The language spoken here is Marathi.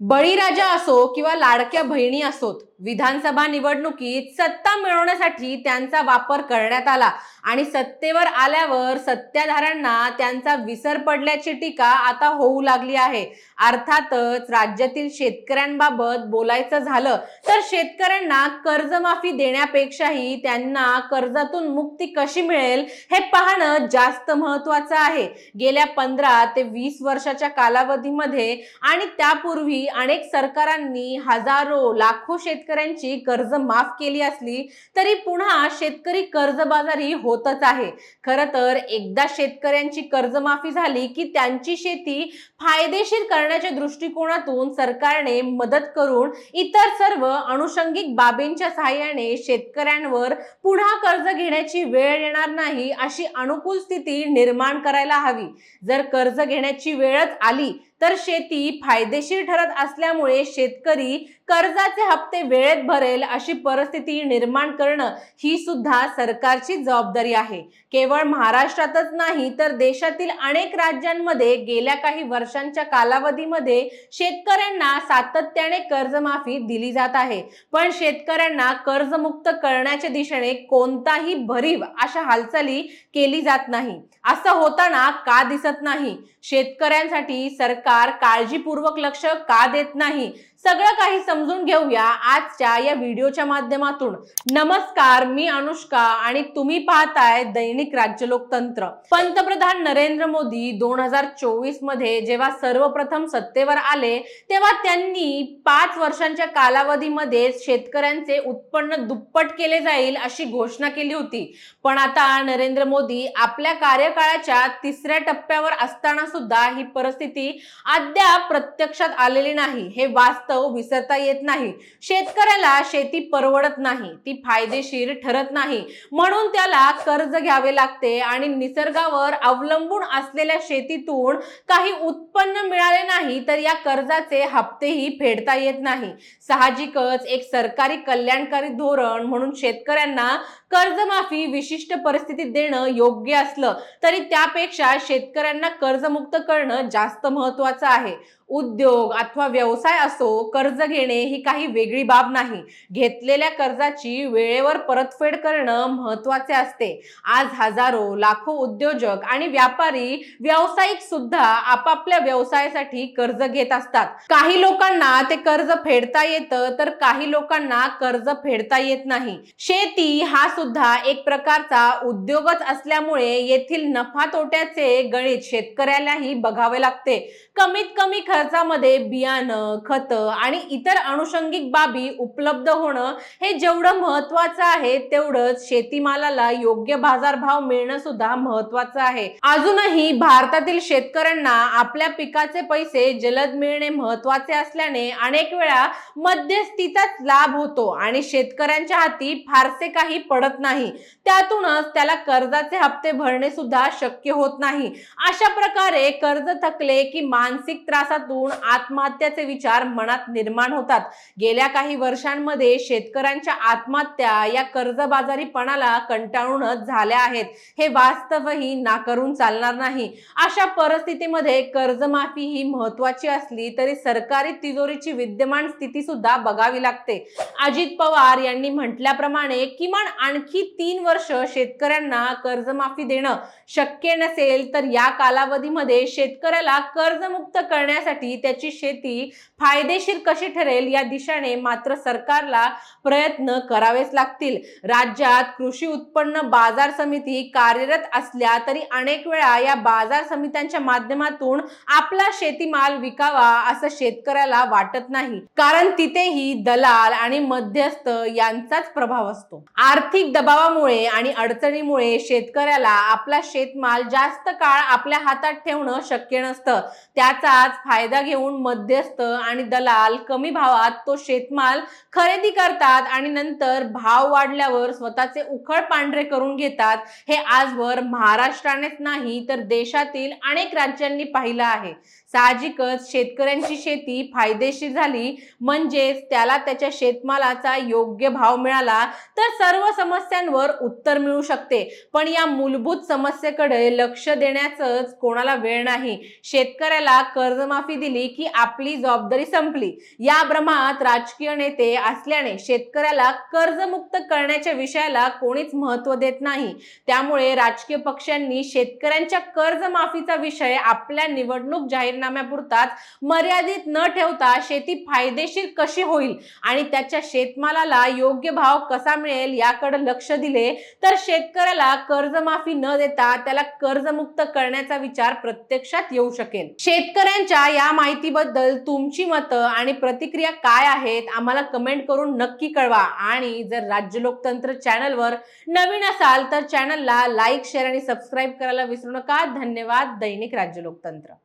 बळीराजा असो किंवा लाडक्या बहिणी असोत विधानसभा निवडणुकीत सत्ता मिळवण्यासाठी त्यांचा वापर करण्यात आला. आणि सत्तेवर आल्यावर सत्ताधाऱ्यांना त्यांचा विसर पडल्याची टीका आता होऊ लागली आहे. अर्थातच राज्यातील शेतकऱ्यांबाबत बोलायचं झालं तर शेतकऱ्यांना कर्जमाफी देण्यापेक्षाही त्यांना कर्जातून मुक्ती कशी मिळेल हे पाहणं जास्त महत्वाचं आहे. गेल्या पंधरा ते वीस वर्षाच्या कालावधीमध्ये आणि त्यापूर्वी अनेक सरकारांनी हजारो लाखो शेतकरी शेतकऱ्यांची कर्ज माफ केली असली तरी पुन्हा शेतकरी कर्जबाजारी होतच आहे. खरं तर एकदा शेतकऱ्यांची कर्जमाफी झाली की त्यांची शेती फायदेशीर करण्याच्या दृष्टिकोनातून सरकारने मदत करून इतर सर्व अनुषंगिक बाबींच्या सहाय्याने शेतकऱ्यांवर पुन्हा कर्ज घेण्याची वेळ येणार नाही अशी अनुकूल स्थिती निर्माण करायला हवी. जर कर्ज घेण्याची वेळच आली तर शेती फायदेशीर ठरत असल्यामुळे शेतकरी कर्जाचे हप्ते वेळेत भरेल अशी परिस्थिती निर्माण करणं ही सुद्धा सरकारची जबाबदारी आहे. केवळ महाराष्ट्रातच नाही तर देशातील अनेक राज्यांमध्ये गेल्या काही वर्षांच्या कालावधीमध्ये शेतकऱ्यांना सातत्याने कर्जमाफी दिली जात आहे. पण शेतकऱ्यांना कर्जमुक्त करण्याच्या दिशेने कोणताही भरीव अशा हालचाली केली जात नाही. असं होताना का दिसत नाही? शेतकऱ्यांसाठी सरकार काळजीपूर्वक लक्ष का देत नाही? सगळं काही समजून घेऊया आजच्या या व्हिडिओच्या माध्यमातून. नमस्कार मी अनुष्का आणि तुम्ही पाहताय दैनिक राज्य लोकतंत्र पंतप्रधान नरेंद्र मोदी दोन हजार चोवीसमध्ये जेव्हा सर्वप्रथम सत्तेवर आले तेव्हा त्यांनी पाच वर्षांच्या कालावधीमध्ये शेतकऱ्यांचे उत्पन्न दुप्पट केले जाईल अशी घोषणा केली होती. पण आता नरेंद्र मोदी आपल्या कार्यकाळाच्या तिसऱ्या टप्प्यावर असताना सुद्धा ही परिस्थिती अद्याप प्रत्यक्षात आलेली नाही. हे वास्तव विसरता येत नाही. शेतकऱ्याला शेती परवडत नाही. ती फायदेशीर ठरत नाही. म्हणून त्याला कर्ज घ्यावे लागते आणि निसर्गावर अवलंबून असलेल्या शेतीतून काही उत्पन्न मिळाले नाही तर या कर्जाचे हप्तेही फेडता येत नाही. साहजिकच एक सरकारी कल्याणकारी धोरण म्हणून शेतकऱ्यांना कर्जमाफी विशिष्ट परिस्थितीत देणं योग्य असलं तरी त्यापेक्षा शेतकऱ्यांना कर्जमुक्त करणं जास्त महत्वाचं आहे. उद्योग अथवा व्यवसाय असो कर्ज घेणे ही काही वेगळी बाब नाही. घेतलेल्या कर्जाची वेळेवर परतफेड करणं महत्त्वाचे असते. आज हजारो लाखो उद्योजक आणि व्यापारी व्यावसायिक सुद्धा आपापल्या व्यवसायासाठी कर्ज घेत असतात. काही लोकांना ते कर्ज फेडता येतं तर काही लोकांना कर्ज फेडता येत नाही. शेती हा सुद्धा एक प्रकारचा उद्योगच असल्यामुळे येथील नफा तोट्याचे गणित शेतकऱ्यालाही बघावे लागते. कमीत कमी खर्च खर्चामध्ये बियाणं खत आणि इतर अनुषंगिक बाबी उपलब्ध होणं हे जेवढं महत्वाचं आहे तेवढंच शेतीमालाला योग्य बाजारभाव मिळणं सुद्धा महत्वाचं आहे. अजूनही भारतातील शेतकऱ्यांना आपल्या पिकाचे पैसे जलद मिळणे महत्त्वाचे असल्याने अनेक वेळा मध्यस्थीचाच लाभ होतो आणि शेतकऱ्यांच्या हाती फारसे काही पडत नाही. त्यातूनच त्याला कर्जाचे हप्ते भरणे सुद्धा शक्य होत नाही. अशा प्रकारे कर्ज थकले की मानसिक त्रासात त्रासातून आत्महत्याचे विचार मनात निर्माण होतात. गेल्या काही वर्षांमध्ये शेतकऱ्यांच्या आत्महत्या या कर्जबाजारीपणाला कंटाळूनच झाल्या आहेत. हे वास्तवही नाकारून चालणार नाही. अशा परिस्थितीमध्ये कर्जमाफी ही महत्वाची असली तरी सरकारी तिजोरीची विद्यमान स्थिती सुद्धा बघावी लागते. अजित पवार यांनी म्हटल्याप्रमाणे किमान आणखी तीन वर्ष शेतकऱ्यांना कर्जमाफी देणं शक्य नसेल तर या कालावधीमध्ये शेतकऱ्याला कर्जमुक्त करण्यासाठी त्याची शेती फायदेशीर कशी ठरेल या दिशेने मात्र सरकारला प्रयत्न करावेच लागतील. राज्यात कृषी उत्पन्न बाजार समिती कार्यरत असल्या तरी अनेक वेळा या बाजार समित्यांच्या माध्यमातून आपला शेतीमाल विकावा असं शेतकऱ्याला वाटत नाही. कारण तिथेही दलाल आणि मध्यस्थ यांचाच प्रभाव असतो. आर्थिक दबावामुळे आणि अडचणीमुळे शेतकऱ्याला आपला शेतमाल जास्त काळ आपल्या हातात ठेवणं शक्य नसतं. त्याचाच फायदा फायदा घेऊन मध्यस्थ आणि दलाल कमी भावात तो शेतमाल खरेदी करतात आणि नंतर भाव वाढल्यावर स्वतःचे उखळ पांढरे करून घेतात. हे आजवर महाराष्ट्रानेच नाही तर देशातील अनेक राज्यांनी पाहिलं आहे. साहजिकच शेतकऱ्यांची शेती फायदेशीर झाली. म्हणजेच त्याला त्याच्या शेतमालाचा योग्य भाव मिळाला तर सर्व समस्यांवर उत्तर मिळू शकते. पण या मूलभूत समस्येकडे लक्ष देण्याचंच कोणाला वेळ नाही. शेतकऱ्याला कर्जमाफी माफी दिली की आपली जबाबदारी संपली. या भ्रमात राजकीय नेते असल्याने शेतकऱ्याला कर्जमुक्त करण्याच्या विषयाला कोणीच महत्त्व देत नाही. त्यामुळे राजकीय पक्षांनी शेतकऱ्यांच्या कर्जमाफीचा विषय आपल्या निवडणूक जाहीरनाम्यापुरताच मर्यादित न ठेवता शेती फायदेशीर कशी होईल आणि त्याच्या शेतमालाला योग्य भाव कसा मिळेल याकडे लक्ष दिले तर शेतकऱ्याला कर्जमाफी न देता त्याला कर्जमुक्त करण्याचा विचार प्रत्यक्षात येऊ शकेल. शेतकऱ्यांच्या या माहितीबद्दल तुमची मतं आणि प्रतिक्रिया काय आहेत आम्हाला कमेंट करून नक्की कळवा. आणि जर राज्य लोकतंत्र चॅनलवर नवीन असाल तर चॅनलला लाईक शेअर आणि सबस्क्राईब करायला विसरू नका. धन्यवाद. दैनिक राज्य लोकतंत्र.